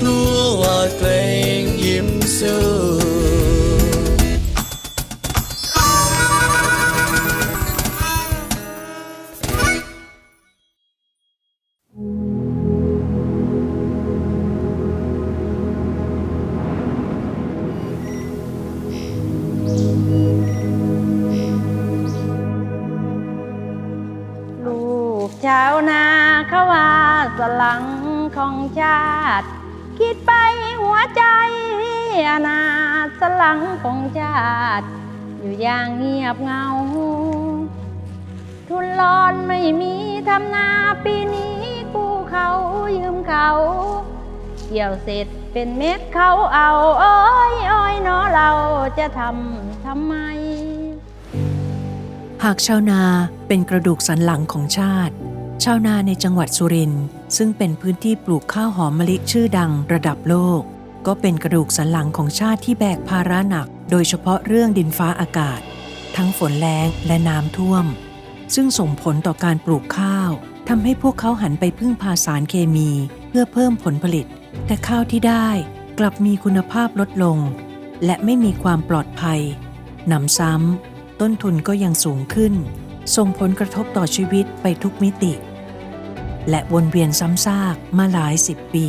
ญ่นักกลั ทุนร้อนไม่มีทำนาปีนี้กู้เขายืมเขา เกี่ยวเสร็จเป็นเม็ดเขาเอาโอ้ยโอ้ยเนาะเราจะทำทำไม หากชาวนาเป็นกระดูกสันหลังของชาติ ชาวนาในจังหวัดสุรินทร์ซึ่งเป็นพื้นที่ปลูกข้าวหอมมะลิชื่อดังระดับโลก ก็เป็นกระดูกสันหลังของชาติที่แบกภาระหนัก โดยเฉพาะเรื่องดินฟ้าอากาศ ทั้งฝนแล้งและน้ำท่วม ซึ่งส่งผลต่อการปลูกข้าวทำให้พวกเขาหันไปพึ่งพาสารเคมีเพื่อเพิ่มผลผลิต แต่ข้าวที่ได้กลับมีคุณภาพลดลง และไม่มีความปลอดภัยหนำซ้ำต้นทุนก็ยังสูงขึ้น ส่งผลกระทบต่อชีวิตไปทุกมิติ และวนเวียนซ้ำซากมาหลายสิบปี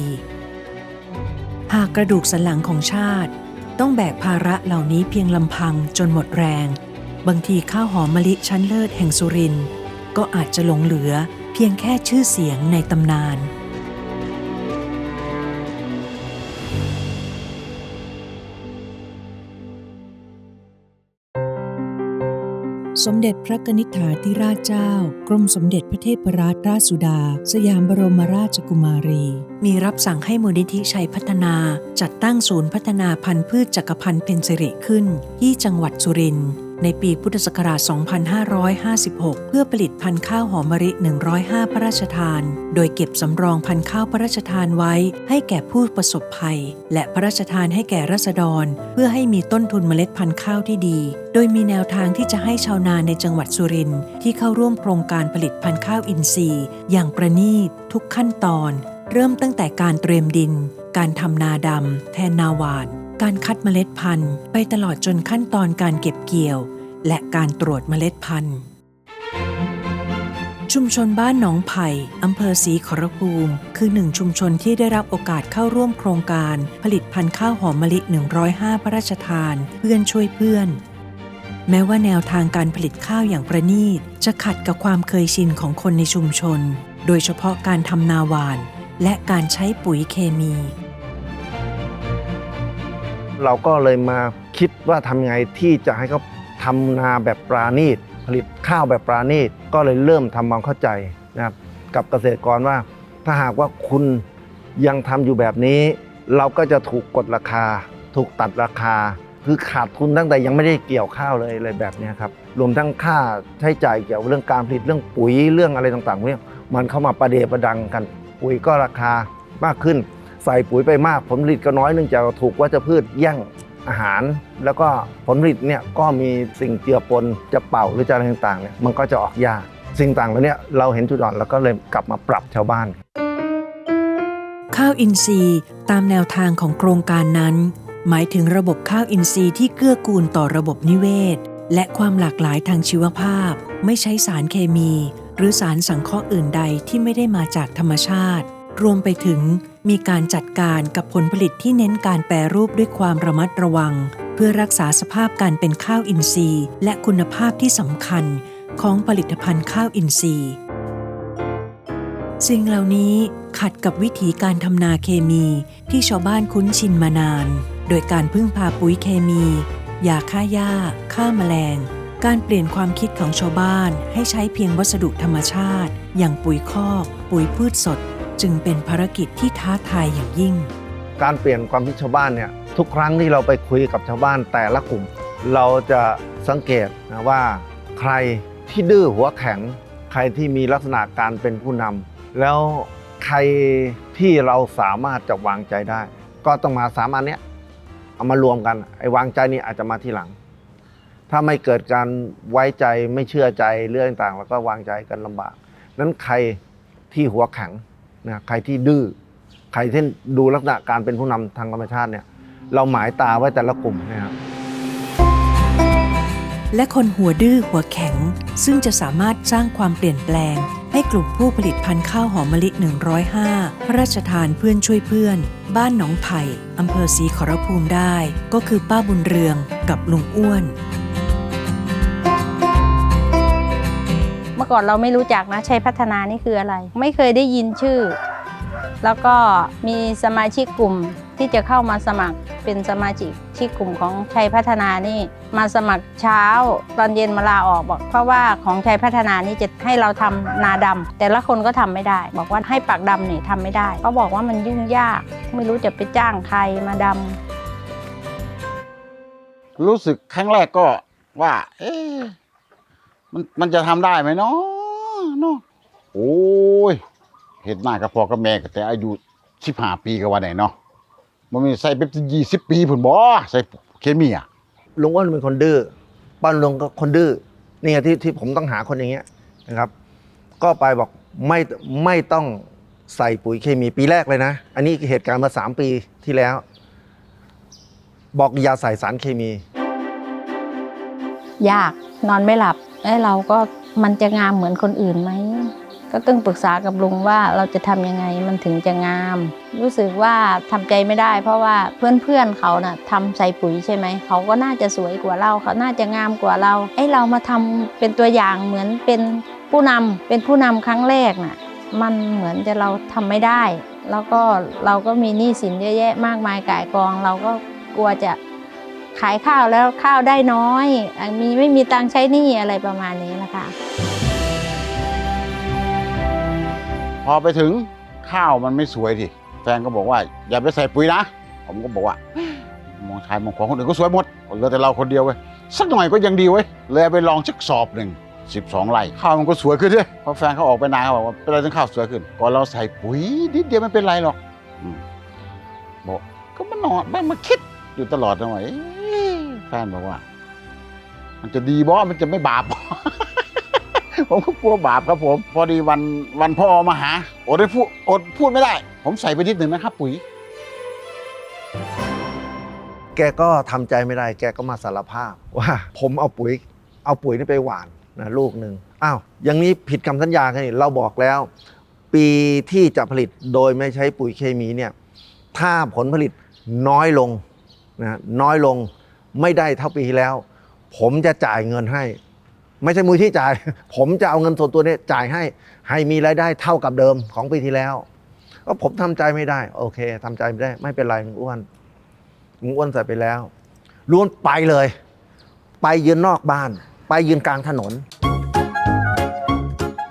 หากกระดูกสันหลังของชาติ ต้องแบกภาระเหล่านี้เพียงลำพังจนหมดแรง บางทีข้าวหอมมะลิชั้นเลิศแห่งสุรินทร์ก็อาจจะหลงเหลือเพียงแค่ชื่อเสียงในตำนาน สมเด็จพระกนิษฐาธิราชเจ้า กรมสมเด็จพระเทพรัตนราชสุดา สยามบรมราชกุมารี มีรับสั่งให้มูลนิธิชัยพัฒนา จัดตั้งศูนย์พัฒนาพันธุ์พืชจักรพันธ์เพนสิริขึ้น ที่จังหวัดสุรินทร์ ในปีพุทธศักราช 2556 เพื่อผลิตพันธุ์ข้าวหอมมะลิ 105 พระราชทาน โดยเก็บสำรองพันธุ์ข้าวพระราชทานไว้ ให้แก่ผู้ประสบภัย และพระราชทานให้แก่รัษฎร เพื่อให้มีต้นทุนเมล็ดพันธุ์ข้าวที่ดี โดยมีแนวทางที่จะให้ชาวนาในจังหวัดสุรินทร์ที่เข้าร่วมโครงการผลิตพันธุ์ข้าวอินทรีย์ อย่างประณีตทุกขั้นตอน เริ่มตั้งแต่การเตรียมดิน การทำนาดำแทนนาหวานการคัดเมล็ดพันธุ์ ไปตลอดจนขั้นตอนการเก็บเกี่ยว และการตรวจเมล็ดพันธุ์ ชุมชนบ้านหนองไผ่อำเภอศรีขอรภูมิ คือหนึ่งชุมชนที่ได้รับโอกาสเข้าร่วมโครงการ ผลิตพันธุ์ข้าวหอมมะลิ 105 พระราชทาน เพื่อนช่วยเพื่อน แม้ว่าแนวทางการผลิตข้าวอย่างประณีต จะขัดกับความเคยชินของคนในชุมชน โดยเฉพาะการทำนาหวาน และการใช้ปุ๋ยเคมีเราก็เลยมาคิดว่าทำไงที่จะให้เขา ทำนาแบบปราณีตผลิตข้าวแบบปราณีตก็เลยเริ่มทำความเข้าใจนะครับกับเกษตรกรว่า ถ้าหากว่าคุณยังทำอยู่แบบนี้ เราก็จะถูกกดราคา ถูกตัดราคา คือขาดทุนตั้งแต่ยังไม่ได้เกี่ยวข้าวเลยอะไรแบบนี้ครับรวมทั้งค่าใช้จ่ายเกี่ยวกับเรื่องการผลิตเรื่องปุ๋ยเรื่องอะไรต่างๆพวกเนี้ยมันเข้ามาประเดประดังกัน ปุ๋ยก็ราคามากขึ้น ใส่ปุ๋ยไปมากผลผลิตก็น้อยเนื่องจากถูกวัชพืชแย่ง อาหาร แล้วก็ผลผลิตเนี่ยก็มีสิ่งเจือปนจะเป่าหรือจะอะไรต่างๆเนี่ยมันก็จะออกยากสิ่งต่างเหล่านี้เราเห็นจุดอ่อนแล้วก็เลยกลับมาปรับชาวบ้าน ข้าวอินทรีย์ตามแนวทางของโครงการนั้น หมายถึงระบบข้าวอินทรีย์ที่เกื้อกูลต่อระบบนิเวศ และความหลากหลายทางชีวภาพ ไม่ใช้สารเคมี หรือสารสังเคราะห์อื่นใดที่ไม่ได้มาจากธรรมชาติ รวมไปถึง มีการจัดการกับผลผลิตที่เน้นการแปรรูปด้วยความระมัดระวัง เพื่อรักษาสภาพการเป็นข้าวอินทรีย์ และคุณภาพที่สำคัญของผลิตภัณฑ์ข้าวอินทรีย์ สิ่งเหล่านี้ขัดกับวิธีการทำนาเคมีที่ชาวบ้านคุ้นชินมานาน โดยการพึ่งพาปุ๋ยเคมียาฆ่าหญ้าฆ่าแมลง การเปลี่ยนความคิดของชาวบ้านให้ใช้เพียงวัสดุธรรมชาติ อย่างปุ๋ยคอก ปุ๋ยพืชสด จึงเป็นภารกิจที่ท้าทายอย่างยิ่ง การเปลี่ยนความคิดชาวบ้านเนี่ยทุกครั้งที่เราไปคุยกับชาวบ้านแต่ละกลุ่ม เราจะสังเกตนะว่า ใครที่ดื้อหัวแข็ง ใครที่มีลักษณะการเป็นผู้นำแล้วใครที่เราสามารถจะวางใจได้ ก็ต้องมาสามอันเนี้ยเอามารวมกันไอ้วางใจนี่อาจจะมาทีหลัง ถ้าไม่เกิดการไว้ใจไม่เชื่อใจเรื่องต่างๆ แล้วก็วางใจกันลำบากนั้นใครที่หัวแข็ง นะใครที่ดื้อใครที่ดูลักษณะการเป็นผู้นำทางธรรมชาติเนี่ยเราหมายตาไว้แต่ละกลุ่มนะครับและคนหัวดื้อหัวแข็ง ซึ่งจะสามารถสร้างความเปลี่ยนแปลง ให้กลุ่มผู้ผลิตพันธุ์ข้าวหอมมะลิ 105 พระราชทานเพื่อนช่วยเพื่อน บ้านหนองไผ่อำเภอศรีขอรภูมิได้ ก็คือป้าบุญเรืองกับลุงอ้วน ก่อนเราไม่รู้จักนะชัยพัฒนานี่คืออะไร ไม่เคยได้ยินชื่อ แล้วก็มีสมาชิกกลุ่มที่จะเข้ามาสมัครเป็นสมาชิกที่กลุ่มของชัยพัฒนานี่ มาสมัครเช้าตอนเย็นมาลาออกบอก เพราะว่าของชัยพัฒนานี่จะให้เราทำนาดำแต่ละคนก็ทำไม่ได้ บอกว่าให้ปักดำนี่ทำไม่ได้เขาบอกว่ามันยุ่งยาก ไม่รู้จะไปจ้างใครมาดำรู้สึกครั้งแรกก็ว่า เอ๊ะ มันมันจะทำได้ไหมเนาะเนาะโอ้ยเห็นหน้ากับพ่อกับแม่ก็แต่อายุสิบห้าปีก็ว่าไหนเนาะมันมีใส่เป็นยี่สิบปีผุนบ่ใส่เคมีอะลุงอ้วนเป็นคนดื้อป้าลุงก็คนดื้อนี่ไงที่ที่ผมต้องหาคนอย่างเงี้ยนะครับ ก็ไปบอกไม่ไม่ต้องใส่ปุ๋ยเคมีปีแรกเลยนะ อันนี้เหตุการณ์เมื่อสามปีที่แล้ว บอกอย่าใส่สารเคมี ยากนอนไม่หลับ ไอ้เราก็มันจะงามเหมือนคนอื่นไหมก็ต้องปรึกษากับลุงว่าเราจะทำยังไงมันถึงจะงาม รู้สึกว่าทำใจไม่ได้ เพราะว่าเพื่อนๆเขาน่ะทำใส่ปุ๋ยใช่ไหมเขาก็น่าจะสวยกว่าเราเขาน่าจะงามกว่าเราไอ้เรามาทำเป็นตัวอย่างเหมือนเป็นผู้นำเป็นผู้นำครั้งแรกน่ะมันเหมือนจะเราทำไม่ได้ แล้วก็เราก็มีหนี้สินเยอะแยะมากมายก่ายกอง เราก็กลัวจะ ขายข้าวแล้วข้าวได้น้อย มีไม่มีตังใช้หนี้อะไรประมาณนี้นะคะพอไปถึงข้าวมันไม่สวยทีแฟนก็บอกว่า อย่าไปใส่ปุ๋ยนะ ผมก็บอกว่ามองชายมองขวาคนอื่นก็สวยหมดเหลือแต่เราคนเดียวเว้ยสักหน่อยก็ยังดีเว้ยเลยไปลองสักสอบหนึ่งสิบสองไร่ข้าวมันก็สวยขึ้นด้วยพอแฟนเขาออกไปนาเขาบอกว่าเป็นอะไรถึงข้าวสวยขึ้นก่อนเราใส่ปุ๋ยนิดเดียวไม่เป็นไรหรอกบอกก็มันนอนมันมาคิด อยู่ตลอดนะว่าเอ๊ะแฟนบอกว่า มันจะดีบ่มันจะไม่บาปบ่ ผมก็กลัวบาปครับผม พอดีวันวันพ่อมาหาอดได้พูดอดพูดไม่ได้ ผมใส่ไปนิดหนึ่งนะครับ ปุ๋ย แกก็ทำใจไม่ได้ แกก็มาสารภาพว่า ผมเอาปุ๋ย เอาปุ๋ยนี่ไปหว่านนะลูกหนึ่งอ้าวอย่างนี้ผิดคำสัญญากันนี่เราบอกแล้ว ปีที่จะผลิตโดยไม่ใช้ปุ๋ยเคมีเนี่ย ถ้าผลผลิตน้อยลง นะน้อยลงไม่ได้เท่าปีที่แล้ว ผมจะจ่ายเงินให้ ไม่ใช่มือที่จ่าย ผมจะเอาเงินส่วนตัวนี้จ่ายให้ให้มีรายได้เท่ากับเดิมของปีที่แล้วก็ผมทำใจไม่ได้ โอเคทำใจไม่ได้ ไม่เป็นไรลุงอ้วนลุงอ้วนใส่ไปแล้วล้วนไปเลย ไปยืนนอกบ้าน ไปยืนกลางถนน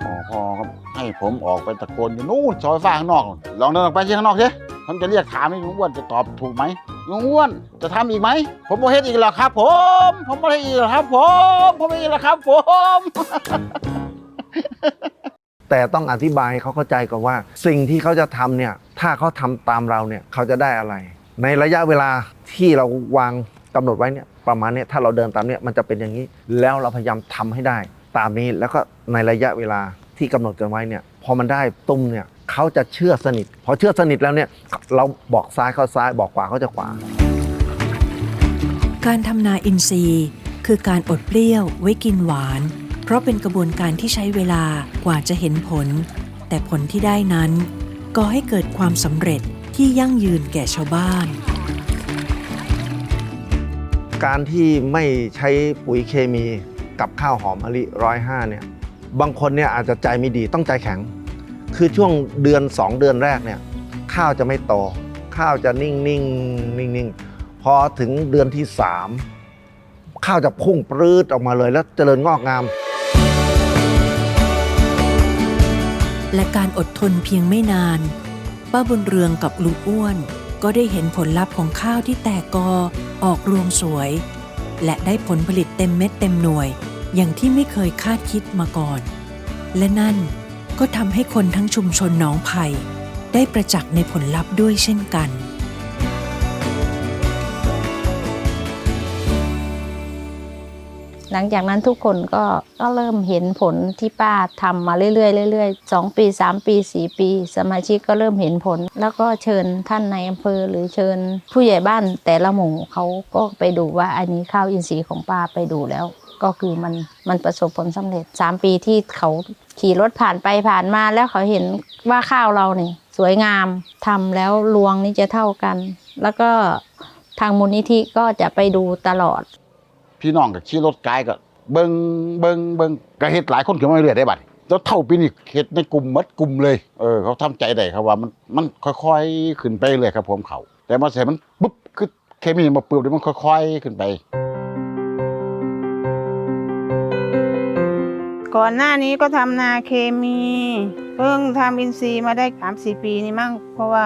พอพอครับให้ผมออกไปตะโกนอยู่นู่นซอยฟ้าข้างนอก ลองเดินออกไปที่ข้างนอกสิ ผมจะเรียกถามให้ลุงอ้วนจะตอบถูกไหมลุงอ้วนจะทำอีกไหม ผมโมเฮ็ดอีกแล้วครับ ผม ผมโมเฮ็ดอีกแล้วครับ ผม ผมอีกแล้วครับ ผม แต่ต้องอธิบายให้เขาเข้าใจก่อนว่า สิ่งที่เขาจะทำเนี่ย ถ้าเขาทำตามเราเนี่ยเขาจะได้อะไร ในระยะเวลาที่เราวางกำหนดไว้เนี่ยประมาณเนี่ยถ้าเราเดินตามเนี่ยมันจะเป็นอย่างนี้ แล้วเราพยายามทำให้ได้ ตามนี้แล้วก็ในระยะเวลาที่กำหนดกันไว้เนี่ย พอมันได้ตุ้มเนี่ยเขาจะเชื่อสนิท พอเชื่อสนิทแล้วเนี่ยเราบอกซ้ายเขาซ้ายบอกขวาเขาจะขวา การทำนาอินทรีย์ คือการอดเปรี้ยวไว้กินหวาน เพราะเป็นกระบวนการที่ใช้เวลากว่าจะเห็นผล แต่ผลที่ได้นั้นก็ให้เกิดความสำเร็จที่ยั่งยืนแก่ชาวบ้าน การที่ไม่ใช้ปุ๋ยเคมีกับข้าวหอมมะลิร้อยห้าเนี่ย บางคนเนี่ยอาจจะใจไม่ดีต้องใจแข็ง คือช่วงเดือน 2 เดือนแรกเนี่ยข้าวจะไม่โต ข้าวจะนิ่งนิ่งนิ่งนิ่งพอถึงเดือนที่ 3 ข้าวจะพุ่งปรื้ดออกมาเลยแล้วเจริญงอกงาม และการอดทนเพียงไม่นานป้าบุญเรืองกับลุงอ้วน ก็ได้เห็นผลลัพธ์ของข้าวที่แตกกอออกรวงสวย และได้ผลผลิตเต็มเม็ดเต็มหน่วย อย่างที่ไม่เคยคาดคิดมาก่อน และนั่นก็ทำให้คนทั้งชุมชนหนองไผ่ได้ประจักษ์ในผลลัพธ์ด้วยเช่นกัน หลังจากนั้นทุกคนก็ก็เริ่มเห็นผลที่ป้าทำมาเรื่อยๆเรื่อยๆสองปีสามปีสี่ปี สมาชิกก็เริ่มเห็นผล แล้วก็เชิญท่านในอำเภอหรือเชิญผู้ใหญ่บ้านแต่ละหมู่เขาก็ไปดูว่าอันนี้ข้าวอินทรีย์ของป้าไปดูแล้ว ก็คือมันมันประสบผลสำเร็จสามปีที่เขาขี่รถผ่านไปผ่านมาแล้วเขาเห็นว่าข้าวเราเนี่ยสวยงามทำแล้วรวงนี่จะเท่ากัน แล้วก็ทางมูลนิธิก็จะไปดูตลอด พี่น้องกับขี่รถไกลก็เบิงเบิงเบิงก็เฮ็ดหลายคนขึ้นมาเรื่อยได้บัดแล้วเท่าปีนี้เฮ็ดในกลุ่มมัดกลุ่มเลยเออเขาทำใจได้ครับว่ามันมันค่อยๆขึ้นไปเรื่อยครับผมเขาแต่มาใส่มันปุ๊บคือเคมีมาปืบเดี๋ยวมันค่อย ๆ ขึ้นไป ก่อนหน้านี้ก็ทำนาเคมี เพิ่งทำอินทรีย์มาได้สามสี่ปีนี่มั่งเพราะว่า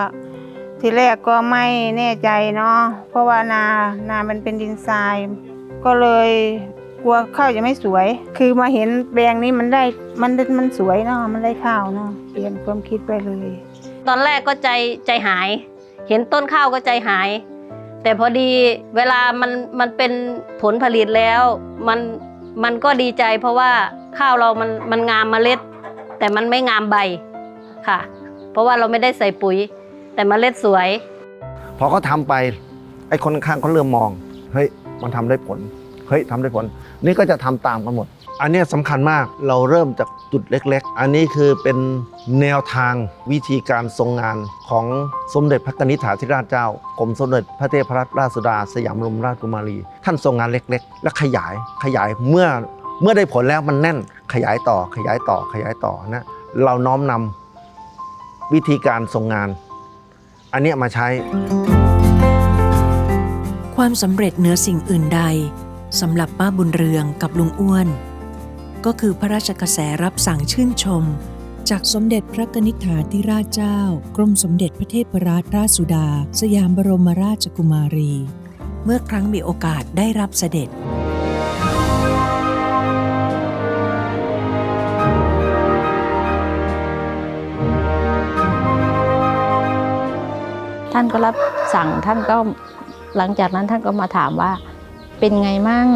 ทีแรกก็ไม่แน่ใจเนาะเพราะว่านานามันเป็นดินทราย ก็เลยกลัวข้าวจะไม่สวย คือมาเห็นแปลงนี้มันได้มันมันสวยเนาะมันได้ข้าวเนาะเปลี่ยนความคิดไปเลย ตอนแรกก็ใจใจหาย เห็นต้นข้าวก็ใจหาย แต่พอดีเวลามันมันเป็นผลผลิตแล้ว มันมันก็ดีใจเพราะว่า ข้าวเรามันมันงามเมล็ด แต่มันไม่งามใบค่ะ เพราะว่าเราไม่ได้ใส่ปุ๋ย แต่เมล็ดสวย พอเขาทำไปไอ้คนข้างๆเขาเริ่มมองเฮ้ยมันทำได้ผลเฮ้ยทำได้ผล นี่ก็จะทำตามกันหมด อันเนี้ยสำคัญมากเราเริ่มจากจุดเล็ก ๆ อันนี้คือเป็นแนวทางวิธีการทรงงานของสมเด็จพระนิธิถาธิราชเจ้ากรมสมเด็จพระเทพรัตนราชสุดา สยามบรมราชกุมารี ท่านทรงงานเล็ก ๆ และขยายขยายเมื่อ เมื่อได้ผลแล้วมันแน่นขยายต่อขยายต่อขยายต่อนะเราน้อมนำวิธีการทรงงาน อันนี้มาใช้ ความสำเร็จเหนือสิ่งอื่นใดสำหรับป้าบุญเรืองกับลุงอ้วน ก็คือพระราชกระแสรับสั่งชื่นชม จากสมเด็จพระนิธิถาธิราชเจ้า กรมสมเด็จพระเทพรัตนราชสุดา สยามบรมราชกุมารี เมื่อครั้งมีโอกาสได้รับเสด็จ ท่านก็รับสั่งท่านก็หลังจากนั้นท่านก็มาถามว่า เป็นไงมั่ง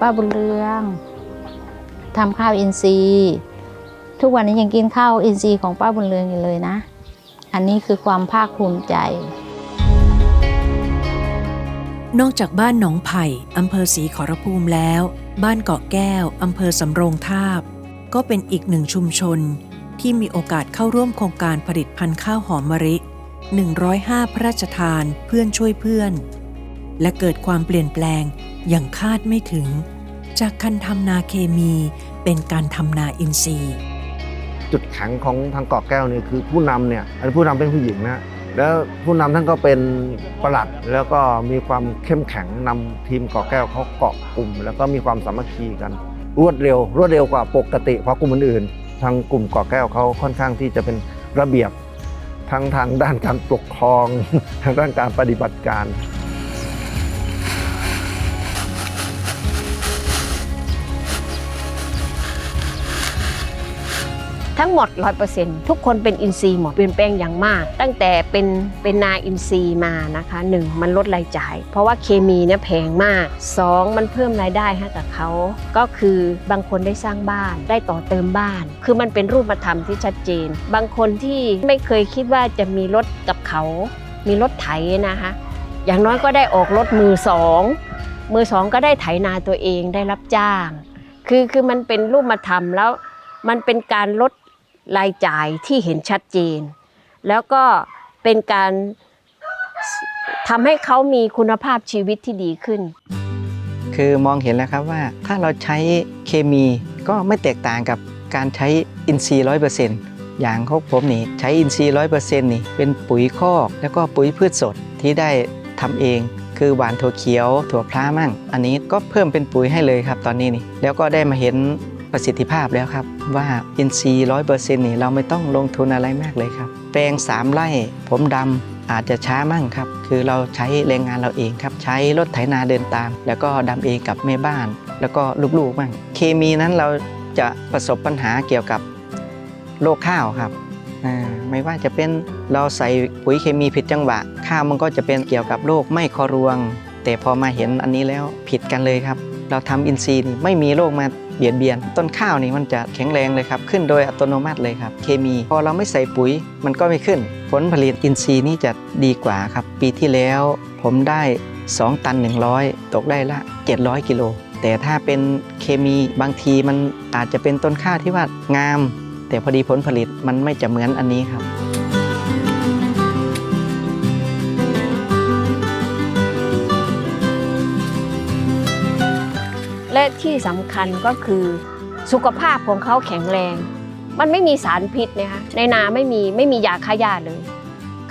ป้าบุญเรืองทำข้าวอินทรีย์ทุกวันนี้ยังกินข้าวอินทรีย์ของป้าบุญเรืองอยู่เลยนะ อันนี้คือความภาคภูมิใจ นอกจากบ้านหนองไผ่อำเภอศรีขอรภูมิแล้ว บ้านเกาะแก้วอำเภอสำโรงทาบ ก็เป็นอีกหนึ่งชุมชนที่มีโอกาสเข้าร่วมโครงการผลิตพันธุ์ข้าวหอมมะลิ 105 พระราชทานเพื่อนช่วยเพื่อน และเกิดความเปลี่ยนแปลงอย่างคาดไม่ถึง จากการทำนาเคมีเป็นการทำนาอินทรีย์ จุดแข็งของทางเกาะแก้วเนี่ยคือผู้นำเนี่ยอันนผู้นำเป็นผู้หญิงนะแล้วผู้นำท่านก็เป็นประหลัด แล้วก็มีความเข้มแข็งนำทีมเกาะแก้วเขาเกาะกลุ่ม แล้วก็มีความสามัคคีกัน รวดเร็ว รวดเร็วกว่าปกติเพราะกลุ่มอื่นๆทางกลุ่มเกาะแก้วเขาค่อนข้างที่จะเป็นระเบียบ ทั้งทางด้านการปกครองทางด้านการปฏิบัติการ ทั้งหมด 100%ทุกคนเป็นอินทรีย์หมดเปลี่ยนแปลงอย่างมาก ตั้งแต่เป็นเป็นนาอินทรีย์มานะคะหนึ่งมันลดรายจ่าย เพราะว่าเคมีเนี่ยแพงมากสองมันเพิ่มรายได้ให้กับเขาก็คือบางคนได้สร้างบ้านได้ต่อเติมบ้าน คือมันเป็นรูปธรรมที่ชัดเจน บางคนที่ไม่เคยคิดว่าจะมีรถกับเขา มีรถไถนะคะอย่างน้อยก็ได้ออกรถมือสองมือสองก็ได้ไถนาตัวเองได้รับจ้าง คือคือมันเป็นรูปธรรมแล้วมันเป็นการลด รายจ่ายที่เห็นชัดเจน แล้วก็เป็นการทำให้เขามีคุณภาพชีวิตที่ดีขึ้น คือมองเห็นแล้วครับว่าถ้าเราใช้เคมีก็ไม่แตกต่างกับการใช้อินทรีย์ร้อยเปอร์เซ็นต์อย่างของผมนี่ใช้อินทรีย์ร้อยเปอร์เซ็นต์นี่เป็นปุ๋ยคอกแล้วก็ปุ๋ยพืชสดที่ได้ทำเอง คือหวานถั่วเขียวถั่วพล้ามั่ง อันนี้ก็เพิ่มเป็นปุ๋ยให้เลยครับตอนนี้นี่แล้วก็ได้มาเห็น ประสิทธิภาพแล้วครับ ว่าอินทรีย์ร้อยเปอร์เซ็นต์นี่เราไม่ต้องลงทุนอะไรมากเลยครับ แปลงสามไร่ผมดำอาจจะช้ามั่งครับ คือเราใช้แรงงานเราเองครับ ใช้รถไถนาเดินตาม แล้วก็ดำเองกับแม่บ้าน แล้วก็ลูกๆมั่งเคมีนั้นเราจะประสบปัญหาเกี่ยวกับโรคข้าวครับไม่ว่าจะเป็นเราใส่ปุ๋ยเคมีผิดจังหวะ ข้าวมันก็จะเป็นเกี่ยวกับโรคไม่คอรวง แต่พอมาเห็นอันนี้แล้วผิดกันเลยครับ เราทำอินทรีย์นี่ไม่มีโรคมา เบียดเบียน ต้นข้าวนี่มันจะแข็งแรงเลยครับ ขึ้นโดยอัตโนมัติเลยครับ เคมี พอเราไม่ใส่ปุ๋ย มันก็ไม่ขึ้น ผลผลิตอินทรีย์นี่จะดีกว่าครับ ปีที่แล้วผมได้ 2 ตัน 100 ตกได้ละ 700 กิโล แต่ถ้าเป็นเคมีบางทีมันอาจจะเป็นต้นข้าวที่ว่างาม แต่พอดีผลผลิตมันไม่จะเหมือนอันนี้ครับ และที่สำคัญก็คือสุขภาพของเขาแข็งแรง มันไม่มีสารพิษนะคะในนาไม่มีไม่มียาฆ่าหญ้าเลย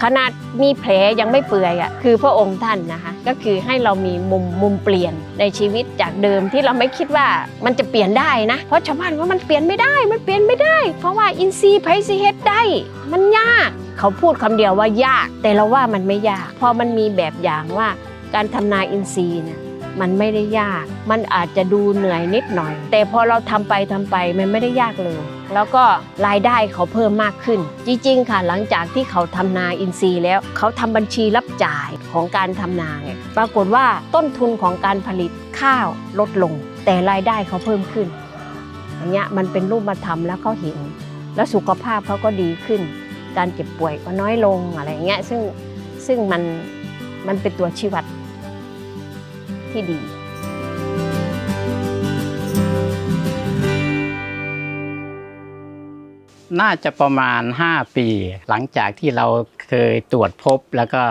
ขนาดมีแผลยังไม่เปื่อยอะคือพระองค์ท่านนะคะก็คือให้เรามีมุมมุมเปลี่ยนในชีวิตจากเดิมที่เราไม่คิดว่ามันจะเปลี่ยนได้นะเพราะชาวบ้านว่ามันเปลี่ยนไม่ได้ มันเปลี่ยนไม่ได้ เพราะว่าอินทรีย์ไพซีเฮ็ดได้ มันยาก เขาพูดคำเดียวว่ายาก แต่เราว่ามันไม่ยาก พอมันมีแบบอย่างว่าการทำนาอินทรีย์เนี่ย มันไม่ได้ยาก มันอาจจะดูเหนื่อยนิดหน่อย แต่พอเราทำไปทำไปมันไม่ได้ยากเลย แล้วก็รายได้เขาเพิ่มมากขึ้น จริง ๆ ค่ะ หลังจากที่เขาทำนาอินทรีย์แล้ว เขาทำบัญชีรับจ่ายของการทำนาไงปรากฏว่าต้นทุนของการผลิตข้าวลดลง แต่รายได้เขาเพิ่มขึ้นอย่างเงี้ยมันเป็นรูปธรรมแล้วเขาเห็น แล้วสุขภาพเขาก็ดีขึ้น การเจ็บป่วยก็น้อยลงอะไรเงี้ยซึ่งซึ่งมันมันเป็นตัวชี้วัด ที่ดี น่าจะประมาณ 5 ปี หลังจากที่เราเคยตรวจพบ แล้วก็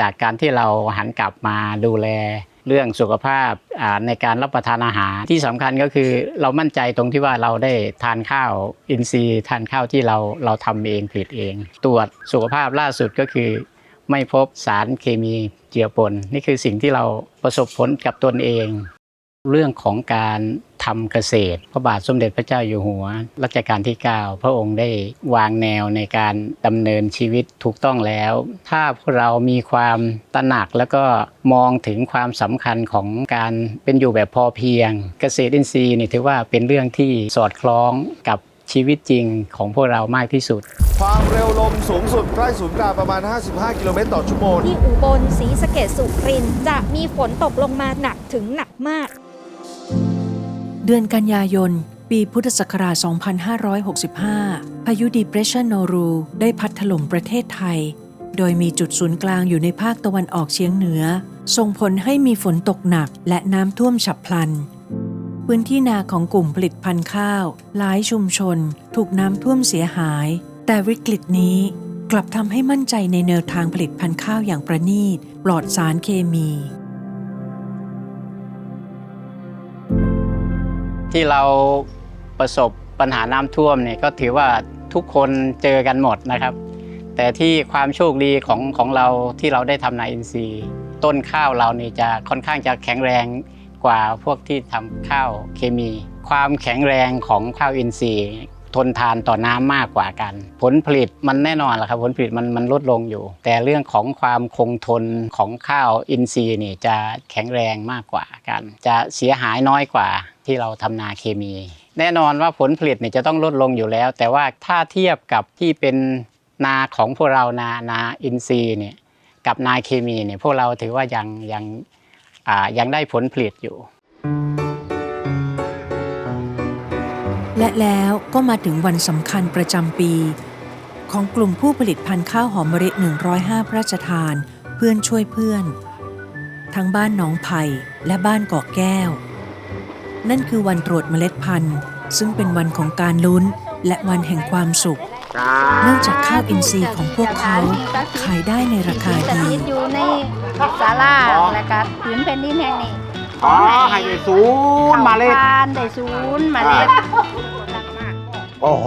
จากการที่เราหันกลับมาดูแลเรื่องสุขภาพในการรับประทานอาหารที่สำคัญก็คือเรามั่นใจตรงที่ว่าเราได้ทานข้าวอินทรีย์ ทานข้าวที่เราเราทำเองผลิตเอง ตรวจสุขภาพล่าสุดก็คือ ไม่พบสารเคมีเจือปน นี่คือสิ่งที่เราประสบผลกับตนเอง เรื่องของการทำเกษตร พระบาทสมเด็จพระเจ้าอยู่หัวรัชกาลที่ 9 พระองค์ได้วางแนวในการดำเนินชีวิตถูกต้องแล้ว ถ้าพวกเรามีความตระหนักแล้วก็มองถึงความสำคัญของการเป็นอยู่แบบพอเพียง เกษตรอินทรีย์นี่ถือว่าเป็นเรื่องที่สอดคล้องกับ ชีวิตจริงของพวกเรามากที่สุด ความเร็วลมสูงสุดใกล้ศูนย์กลางประมาณ 55 กิโลเมตรต่อชั่วโมง ที่อุบลศรีสะเกดสุรินทร์จะมีฝนตกลงมาหนักถึงหนักมาก เดือนกันยายน ปีพุทธศักราช 2565 พายุ Depression Noru ได้พัดถล่มประเทศไทย โดยมีจุดศูนย์กลางอยู่ในภาคตะวันออกเฉียงเหนือ ส่งผลให้มีฝนตกหนักและน้ำท่วมฉับพลัน พื้นที่นาของกลุ่มผลิตพันธุ์ข้าว หลายชุมชน ถูกน้ำท่วมเสียหาย แต่วิกฤตนี้กลับทำให้มั่นใจในแนวทางผลิตพันธุ์ข้าวอย่างประณีต ปลอดสารเคมี ที่เราประสบปัญหาน้ำท่วมเนี่ยก็ถือว่าทุกคนเจอกันหมดนะครับ แต่ที่ความโชคดีของของเราที่เราได้ทำนาอินทรีย์ ต้นข้าวเรานี่จะค่อนข้างจะแข็งแรง กว่าพวกที่ทำข้าวเคมี ความแข็งแรงของข้าวอินทรีย์ ทนทานต่อน้ำมากกว่ากัน ผลผลิตมันแน่นอนแหละครับ ผลผลิตมันมันลดลงอยู่ แต่เรื่องของความคงทนของข้าวอินทรีย์นี่จะแข็งแรงมากกว่ากัน จะเสียหายน้อยกว่าที่เราทำนาเคมี แน่นอนว่าผลผลิตเนี่ยจะต้องลดลงอยู่แล้ว แต่ว่าถ้าเทียบกับที่เป็นนาของพวกเรานานาอินทรีย์เนี่ยกับนาเคมีเนี่ยพวกเราถือว่ายังยัง ยังได้ผลผลิตอยู่ และแล้วก็มาถึงวันสำคัญประจำปี ของกลุ่มผู้ผลิตพันธุ์ข้าวหอมมะลิ105 พระราชทาน เพื่อนช่วยเพื่อน ทั้งบ้านหนองไผ่และบ้านกอกแก้ว นั่นคือวันตรวจเมล็ดพันธุ์ ซึ่งเป็นวันของการลุ้นและวันแห่งความสุขเนื่องจากข้าวอินทรีย์ของพวกเขาขายได้ในราคาดีอยู่ใน ศาลาและก็ผืนเป็นดินแห่งนี้อ๋อให้ได้ศูนย์มาเลยทานได้ศูนย์เมาเล็ดโอ้โห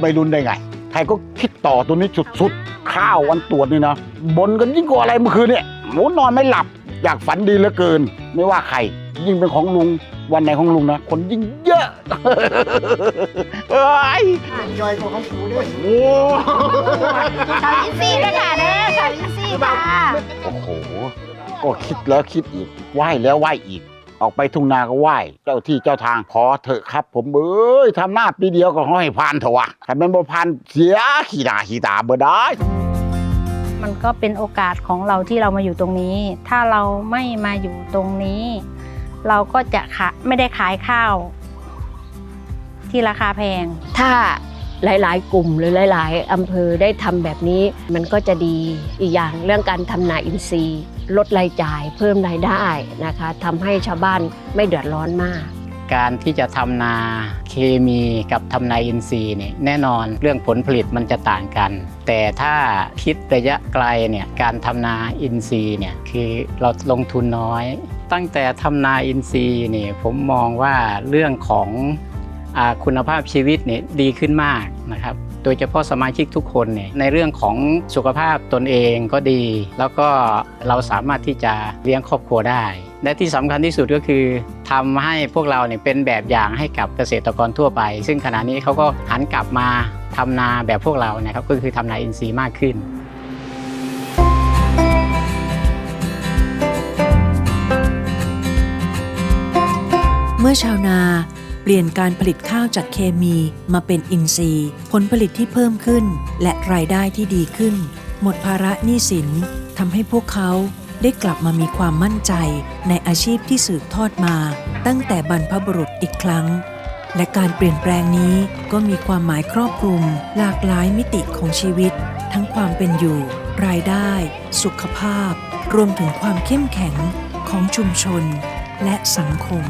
ไม่รุนได้ไงใครก็คิดต่อตัวนี้สุดๆ ข้าววันตรวจนี่นะบนกันยิ่งกว่าอะไรเมื่อคืนเนี่ยหมูนอนไม่หลับ อยากฝันดีเหลือเกิน ไม่ว่าใคร ยิ่งเป็นของลุง วันไหนของลุงนะ คนยิ่งเยอะ เอ้ยจอยของของปูด้วยโอ้ข่าวอินซีย์เลยค่ะ เด้อข่าวอินซีย์ค่ะโอ้โห ก็คิดแล้วคิดอีกไหว้แล้วไหว้อีก ออกไปทุ่งนาก็ไหว้ เจ้าที่เจ้าทางพอเถอะครับ ผมเอ้ยทำหน้าปีเดียวก็ให้พานเถอะวะถ้าเป็นบ่พานเสียขี้หน้าขี้ตาเบ่ได้มันก็เป็นโอกาสของเราที่เรามาอยู่ตรงนี้ ถ้าเราไม่มาอยู่ตรงนี้ เราก็จะขะไม่ได้ขายข้าว ที่ราคาแพง ถ้า หลายๆ กลุ่มหรือหลาย ๆอำเภอได้ทำแบบนี้ มันก็จะดีอีกอย่างเรื่องการทำนาอินทรีย์ ลดรายจ่ายเพิ่มรายได้นะคะทำให้ชาวบ้านไม่เดือดร้อนมากการที่จะทำนาเคมีกับทำนาอินทรีย์เนี่ยแน่นอนเรื่องผลผลิตมันจะต่างกัน แต่ถ้าคิดระยะไกลเนี่ยการทำนาอินทรีย์เนี่ยคือเราลงทุนน้อย ตั้งแต่ทำนาอินทรีย์เนี่ยผมมองว่าเรื่องของ คุณภาพชีวิตเนี่ยดีขึ้นมากนะครับโดยเฉพาะสมาชิกทุกคนเนี่ยในเรื่องของสุขภาพตนเองก็ดี แล้วก็เราสามารถที่จะเลี้ยงครอบครัวได้ และที่สำคัญที่สุดก็คือทำให้พวกเราเนี่ยเป็นแบบอย่างให้กับเกษตรกรทั่วไป ซึ่งขณะนี้เขาก็หันกลับมาทำนาแบบพวกเรานะครับก็คือทำนาอินทรีย์มากขึ้นเมื่อชาวนา เปลี่ยนการผลิตข้าวจากเคมีมาเป็นอินทรีย์ ผลผลิตที่เพิ่มขึ้น และรายได้ที่ดีขึ้น หมดภาระหนี้สินทำให้พวกเขาได้กลับมามีความมั่นใจในอาชีพที่สืบทอดมา ตั้งแต่บรรพบุรุษอีกครั้ง และการเปลี่ยนแปลงนี้ก็มีความหมายครอบคลุม หลากหลายมิติของชีวิต ทั้งความเป็นอยู่ รายได้ สุขภาพ รวมถึงความเข้มแข็งของชุมชน และสังคม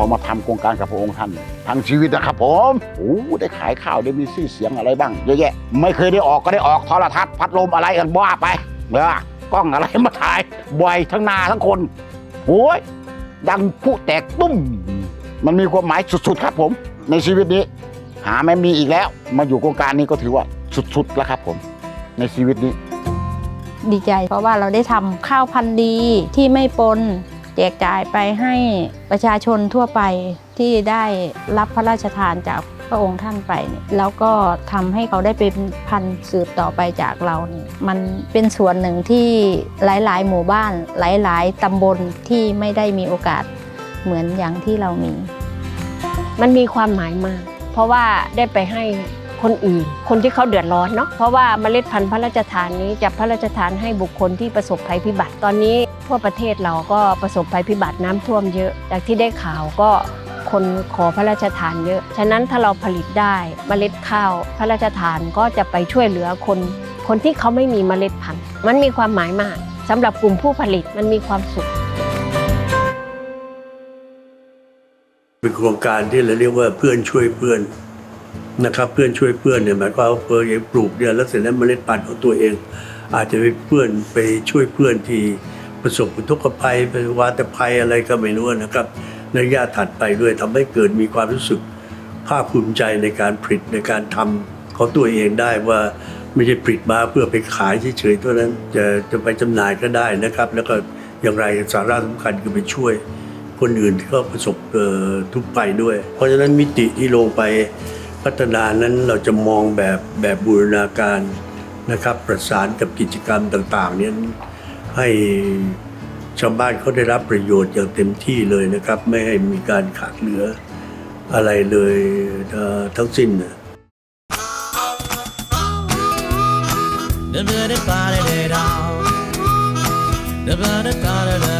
อมาทำโครงการกับพระองค์ท่านทั้งชีวิตนะครับผมโอ้ได้ขายข้าวได้มีชื่อเสียงอะไรบ้างเยอะแยะ ไม่เคยได้ออกก็ได้ออกโทรทัศน์พัดลมอะไรกันบ้าไปเออกล้องอะไรมาถ่ายบ่อยทั้งนาทั้งคนโอ้ยดังผู้แตกตุ้ม มันมีความหมายสุดๆครับผม ในชีวิตนี้ หาไม่มีอีกแล้ว มาอยู่โครงการนี้ก็ถือว่าสุดๆแล้วครับผม ในชีวิตนี้ ดีใจเพราะว่าเราได้ทำข้าวพันธุ์ดีที่ไม่ปน แจกจ่ายไปให้ประชาชนทั่วไปที่ได้รับพระราชทานจากพระองค์ท่านไปเนี่ยแล้วก็ทำให้เขาได้เป็นพันธุ์สืบต่อไปจากเราเนี่ยมันเป็นส่วนหนึ่งที่หลาย ๆ หมู่บ้านหลาย ๆตำบลที่ไม่ได้มีโอกาสเหมือนอย่างที่เรามี มันมีความหมายมาก เพราะว่าได้ไปให้ คนอื่น คนที่เขาเดือดร้อนเนาะเพราะว่าเมล็ดพันธุ์พระราชทานนี้จะพระราชทานให้บุคคลที่ประสบภัยพิบัติตอนนี้ทั่วประเทศเราก็ประสบภัยพิบัติน้ำท่วมเยอะจากที่ได้ข่าวก็คนขอพระราชทานเยอะ ฉะนั้นถ้าเราผลิตได้เมล็ดข้าวพระราชทานก็จะไปช่วยเหลือคน คนที่เขาไม่มีเมล็ดพันธุ์ มันมีความหมายมากสำหรับกลุ่มผู้ผลิตมันมีความสุข เป็นโครงการที่เราเรียกว่าเพื่อนช่วยเพื่อน นะครับเพื่อนช่วยเพื่อนเนี่ยหมายความว่าเพื่อนเองปลูกเนี่ยแล้วเสร็จแล้วเมล็ดพันธุ์ของตัวเอง อาจจะไปเพื่อนไปช่วยเพื่อนที่ประสบอุทกภัยไปวาตภัยอะไรก็ไม่รู้นะครับในระยะถัดไปด้วยทำให้เกิดมีความรู้สึกภาคภูมิใจในการผลิตในการทำของตัวเองได้ว่าไม่ใช่ผลิตมาเพื่อไปขายเฉยๆเท่านั้นจะจะไปจำหน่ายก็ได้นะครับ แล้วก็อย่างไรสาระสำคัญคือไปช่วยคนอื่นที่ก็ประสบทุกข์ไปด้วย เพราะฉะนั้นมิติที่ลงไป พัฒนานั้นเราจะมองแบบแบบบูรณาการนะครับ ประสานกับกิจกรรมต่างๆเนี่ยให้ชาวบ้านเขาได้รับประโยชน์อย่างเต็มที่เลยนะครับ ไม่ให้มีการขาดเหลืออะไรเลยทั้งสิ้นนะจะ